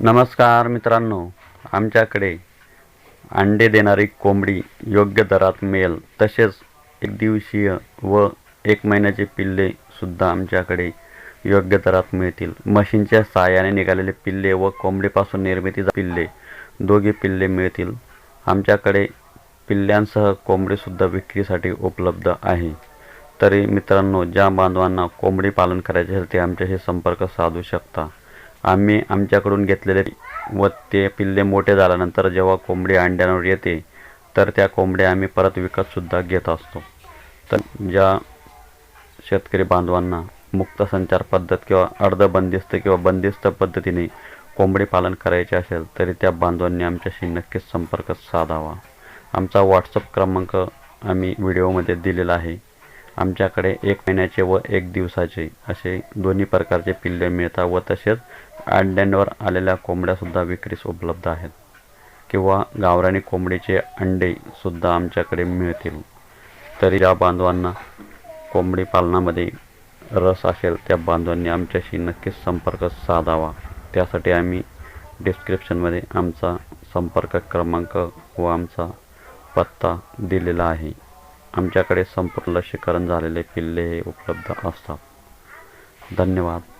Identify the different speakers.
Speaker 1: नमस्कार मित्रांनो आमच्याकडे अंडे देणारी कोंबडी योग्य दरात मिळेल. तसेच एक दिवसीय व एक महिन्याचे पिल्लेसुद्धा आमच्याकडे योग्य दरात मिळतील. मशीनच्या सहाय्याने निघालेले पिल्ले व कोंबडीपासून निर्मिती पिल्ले दोघे पिल्ले मिळतील. आमच्याकडे पिल्ल्यांसह कोंबडीसुद्धा विक्रीसाठी उपलब्ध आहे. तरी मित्रांनो ज्या बांधवांना कोंबडी पालन करायचे असेल ते आमच्याशी संपर्क साधू शकता. आम्ही आमच्याकडून घेतलेले व ते पिल्ले मोठे झाल्यानंतर जेव्हा कोंबडी अंड्यांवर येते तर त्या कोंबड्या आम्ही परत विकतसुद्धा घेत असतो. तर ज्या शेतकरी बांधवांना मुक्त संचार पद्धत किंवा अर्धबंदिस्त किंवा बंदिस्त पद्धतीने कोंबडी पालन करायचे असेल तरी त्या बांधवांनी आमच्याशी नक्कीच संपर्क साधावा. आमचा व्हॉट्सअप क्रमांक आम्ही व्हिडिओमध्ये दिलेला आहे. आमच्याकडे एक महिन्याचे व एक दिवसाचे असे दोन्ही प्रकारचे पिल्ले मिळतात व तसेच अंड्यांवर आलेल्या कोंबड्यासुद्धा विक्रीस उपलब्ध आहेत. किंवा गावरानी कोंबडीचे अंडेसुद्धा आमच्याकडे मिळतील. तरी ज्या बांधवांना कोंबडी पालनामध्ये रस असेल त्या बांधवांनी आमच्याशी नक्कीच संपर्क साधावा. त्यासाठी आम्ही डिस्क्रिप्शनमध्ये आमचा संपर्क क्रमांक व आमचा पत्ता दिलेला आहे. आमच्याकडे संपूर्ण लसीकरण झालेले किल्ले हे उपलब्ध असतात. धन्यवाद.